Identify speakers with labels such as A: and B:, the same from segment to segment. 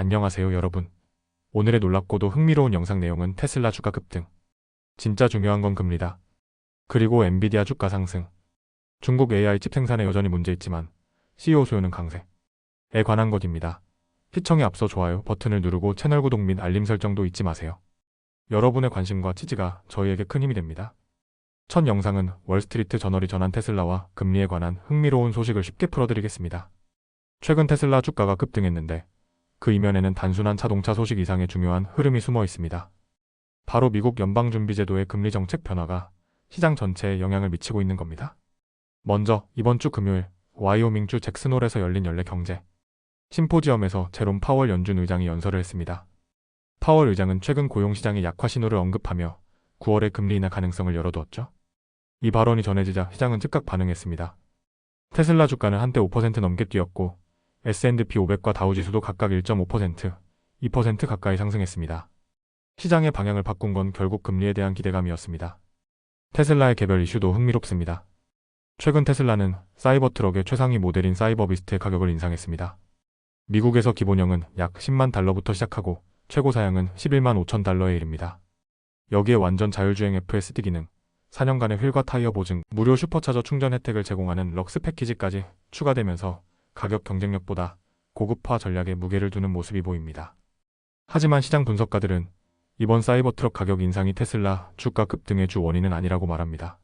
A: 안녕하세요 여러분. 오늘의 놀랍고도 흥미로운 영상 내용은 테슬라 주가 급등. 진짜 중요한 건 금리다. 그리고 엔비디아 주가 상승. 중국 AI 칩 생산에 여전히 문제 있지만 CEO 소요는 강세에 관한 것입니다. 시청에 앞서 좋아요 버튼을 누르고 채널 구독 및 알림 설정도 잊지 마세요. 여러분의 관심과 지지가 저희에게 큰 힘이 됩니다. 첫 영상은 월스트리트 저널이 전한 테슬라와 금리에 관한 흥미로운 소식을 쉽게 풀어드리겠습니다. 최근 테슬라 주가가 급등했는데 그 이면에는 단순한 자동차 소식 이상의 중요한 흐름이 숨어 있습니다. 바로 미국 연방준비제도의 금리 정책 변화가 시장 전체에 영향을 미치고 있는 겁니다. 먼저 이번 주 금요일 와이오밍주 잭슨홀에서 열린 연례 경제 심포지엄에서 제롬 파월 연준 의장이 연설을 했습니다. 파월 의장은 최근 고용 시장의 약화 신호를 언급하며 9월의 금리 인하 가능성을 열어두었죠. 이 발언이 전해지자 시장은 즉각 반응했습니다. 테슬라 주가는 한때 5% 넘게 뛰었고 S&P 500과 다우지수도 각각 1.5%, 2% 가까이 상승했습니다. 시장의 방향을 바꾼 건 결국 금리에 대한 기대감이었습니다. 테슬라의 개별 이슈도 흥미롭습니다. 최근 테슬라는 사이버 트럭의 최상위 모델인 사이버비스트의 가격을 인상했습니다. 미국에서 기본형은 약 10만 달러부터 시작하고 최고 사양은 11만 5천 달러에 이릅니다. 여기에 완전 자율주행 FSD 기능, 4년간의 휠과 타이어 보증, 무료 슈퍼차저 충전 혜택을 제공하는 럭스 패키지까지 추가되면서 가격 경쟁력보다 고급화 전략에 무게를 두는 모습이 보입니다. 하지만 시장 분석가들은 이번 사이버트럭 가격 인상이 테슬라 주가 급등의 주 원인은 아니라고 말합니다.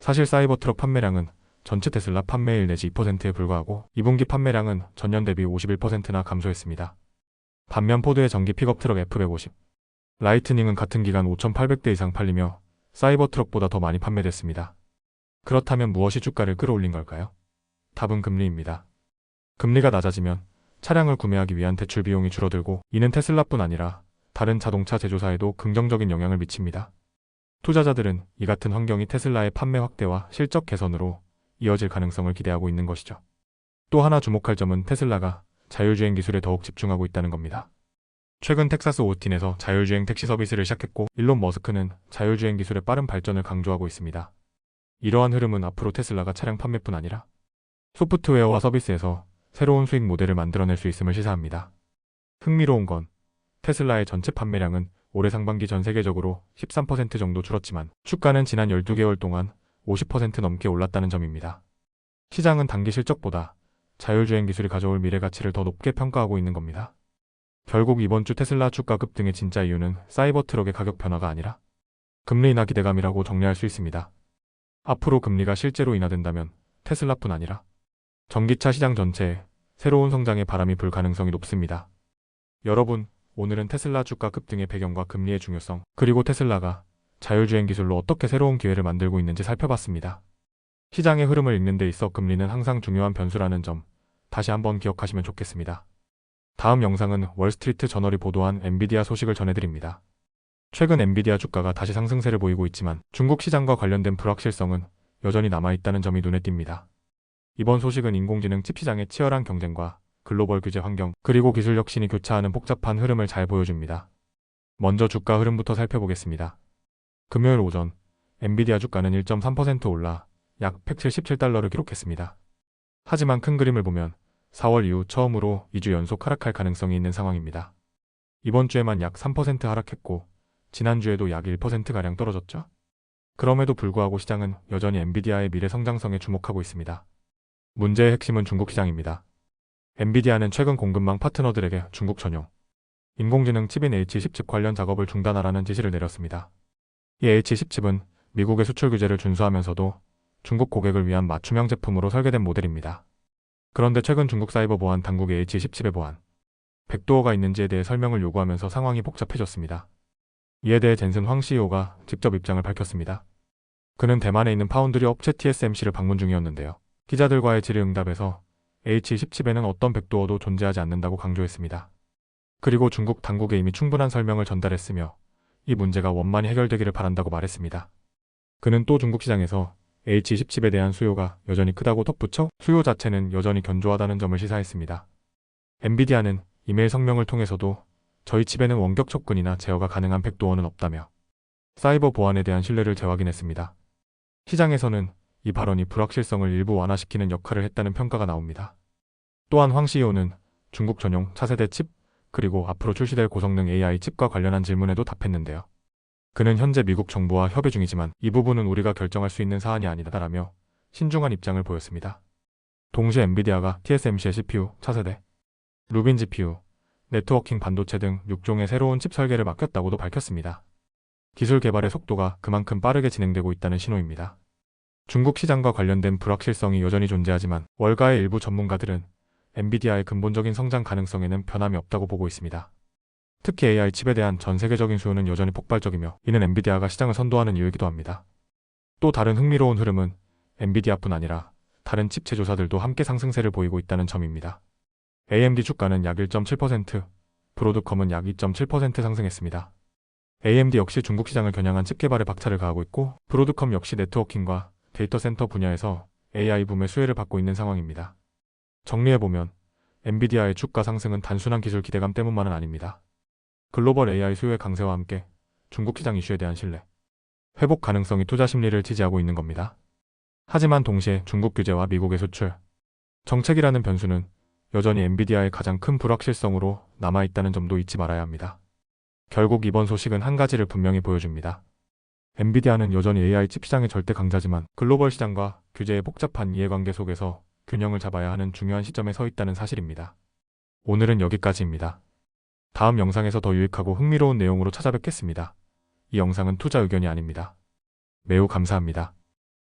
A: 사실 사이버트럭 판매량은 전체 테슬라 판매일 내지 2%에 불과하고 2분기 판매량은 전년 대비 51%나 감소했습니다. 반면 포드의 전기 픽업 트럭 F150, 라이트닝은 같은 기간 5,800대 이상 팔리며 사이버트럭보다 더 많이 판매됐습니다. 그렇다면 무엇이 주가를 끌어올린 걸까요? 답은 금리입니다. 금리가 낮아지면 차량을 구매하기 위한 대출 비용이 줄어들고 이는 테슬라뿐 아니라 다른 자동차 제조사에도 긍정적인 영향을 미칩니다. 투자자들은 이 같은 환경이 테슬라의 판매 확대와 실적 개선으로 이어질 가능성을 기대하고 있는 것이죠. 또 하나 주목할 점은 테슬라가 자율주행 기술에 더욱 집중하고 있다는 겁니다. 최근 텍사스 오틴에서 자율주행 택시 서비스를 시작했고 일론 머스크는 자율주행 기술의 빠른 발전을 강조하고 있습니다. 이러한 흐름은 앞으로 테슬라가 차량 판매뿐 아니라 소프트웨어와 서비스에서 새로운 수익 모델을 만들어낼 수 있음을 시사합니다. 흥미로운 건 테슬라의 전체 판매량은 올해 상반기 전 세계적으로 13% 정도 줄었지만 주가는 지난 12개월 동안 50% 넘게 올랐다는 점입니다. 시장은 단기 실적보다 자율주행 기술이 가져올 미래 가치를 더 높게 평가하고 있는 겁니다. 결국 이번 주 테슬라 주가 급등의 진짜 이유는 사이버 트럭의 가격 변화가 아니라 금리 인하 기대감이라고 정리할 수 있습니다. 앞으로 금리가 실제로 인하된다면 테슬라뿐 아니라 전기차 시장 전체에 새로운 성장의 바람이 불 가능성이 높습니다. 여러분, 오늘은 테슬라 주가 급등의 배경과 금리의 중요성, 그리고 테슬라가 자율주행 기술로 어떻게 새로운 기회를 만들고 있는지 살펴봤습니다. 시장의 흐름을 읽는 데 있어 금리는 항상 중요한 변수라는 점 다시 한번 기억하시면 좋겠습니다. 다음 영상은 월스트리트 저널이 보도한 엔비디아 소식을 전해드립니다. 최근 엔비디아 주가가 다시 상승세를 보이고 있지만 중국 시장과 관련된 불확실성은 여전히 남아있다는 점이 눈에 띕니다. 이번 소식은 인공지능 칩 시장의 치열한 경쟁과 글로벌 규제 환경, 그리고 기술 혁신이 교차하는 복잡한 흐름을 잘 보여줍니다. 먼저 주가 흐름부터 살펴보겠습니다. 금요일 오전, 엔비디아 주가는 1.3% 올라 약 177달러를 기록했습니다. 하지만 큰 그림을 보면 4월 이후 처음으로 2주 연속 하락할 가능성이 있는 상황입니다. 이번 주에만 약 3% 하락했고 지난주에도 약 1%가량 떨어졌죠. 그럼에도 불구하고 시장은 여전히 엔비디아의 미래 성장성에 주목하고 있습니다. 문제의 핵심은 중국 시장입니다. 엔비디아는 최근 공급망 파트너들에게 중국 전용 인공지능 칩인 H10 칩 관련 작업을 중단하라는 지시를 내렸습니다. 이 H10 칩은 미국의 수출 규제를 준수하면서도 중국 고객을 위한 맞춤형 제품으로 설계된 모델입니다. 그런데 최근 중국 사이버 보안 당국의 H17의 보안, 백도어가 있는지에 대해 설명을 요구하면서 상황이 복잡해졌습니다. 이에 대해 젠슨 황 CEO가 직접 입장을 밝혔습니다. 그는 대만에 있는 파운드리 업체 TSMC를 방문 중이었는데요. 기자들과의 질의응답에서 H17에는 어떤 백도어도 존재하지 않는다고 강조했습니다. 그리고 중국 당국에 이미 충분한 설명을 전달했으며 이 문제가 원만히 해결되기를 바란다고 말했습니다. 그는 또 중국 시장에서 H10칩에 대한 수요가 여전히 크다고 덧붙여 수요 자체는 여전히 견조하다는 점을 시사했습니다. 엔비디아는 이메일 성명을 통해서도 저희 칩에는 원격 접근이나 제어가 가능한 백도어는 없다며 사이버 보안에 대한 신뢰를 재확인했습니다. 시장에서는 이 발언이 불확실성을 일부 완화시키는 역할을 했다는 평가가 나옵니다. 또한 황 CEO는 중국 전용 차세대 칩 그리고 앞으로 출시될 고성능 AI 칩과 관련한 질문에도 답했는데요. 그는 현재 미국 정부와 협의 중이지만 이 부분은 우리가 결정할 수 있는 사안이 아니다라며 신중한 입장을 보였습니다. 동시에 엔비디아가 TSMC의 CPU, 차세대, 루빈 GPU, 네트워킹 반도체 등 6종의 새로운 칩 설계를 맡겼다고도 밝혔습니다. 기술 개발의 속도가 그만큼 빠르게 진행되고 있다는 신호입니다. 중국 시장과 관련된 불확실성이 여전히 존재하지만 월가의 일부 전문가들은 엔비디아의 근본적인 성장 가능성에는 변함이 없다고 보고 있습니다. 특히 AI 칩에 대한 전 세계적인 수요는 여전히 폭발적이며 이는 엔비디아가 시장을 선도하는 이유이기도 합니다. 또 다른 흥미로운 흐름은 엔비디아뿐 아니라 다른 칩 제조사들도 함께 상승세를 보이고 있다는 점입니다. AMD 주가는 약 1.7%, 브로드컴은 약 2.7% 상승했습니다. AMD 역시 중국 시장을 겨냥한 칩 개발에 박차를 가하고 있고 브로드컴 역시 네트워킹과 데이터 센터 분야에서 AI 붐의 수혜를 받고 있는 상황입니다. 정리해보면 엔비디아의 주가 상승은 단순한 기술 기대감 때문만은 아닙니다. 글로벌 AI 수요의 강세와 함께 중국 시장 이슈에 대한 신뢰, 회복 가능성이 투자 심리를 지지하고 있는 겁니다. 하지만 동시에 중국 규제와 미국의 수출, 정책이라는 변수는 여전히 엔비디아의 가장 큰 불확실성으로 남아있다는 점도 잊지 말아야 합니다. 결국 이번 소식은 한 가지를 분명히 보여줍니다. 엔비디아는 여전히 AI 칩 시장의 절대 강자지만 글로벌 시장과 규제의 복잡한 이해관계 속에서 균형을 잡아야 하는 중요한 시점에 서 있다는 사실입니다. 오늘은 여기까지입니다. 다음 영상에서 더 유익하고 흥미로운 내용으로 찾아뵙겠습니다. 이 영상은 투자 의견이 아닙니다. 매우 감사합니다.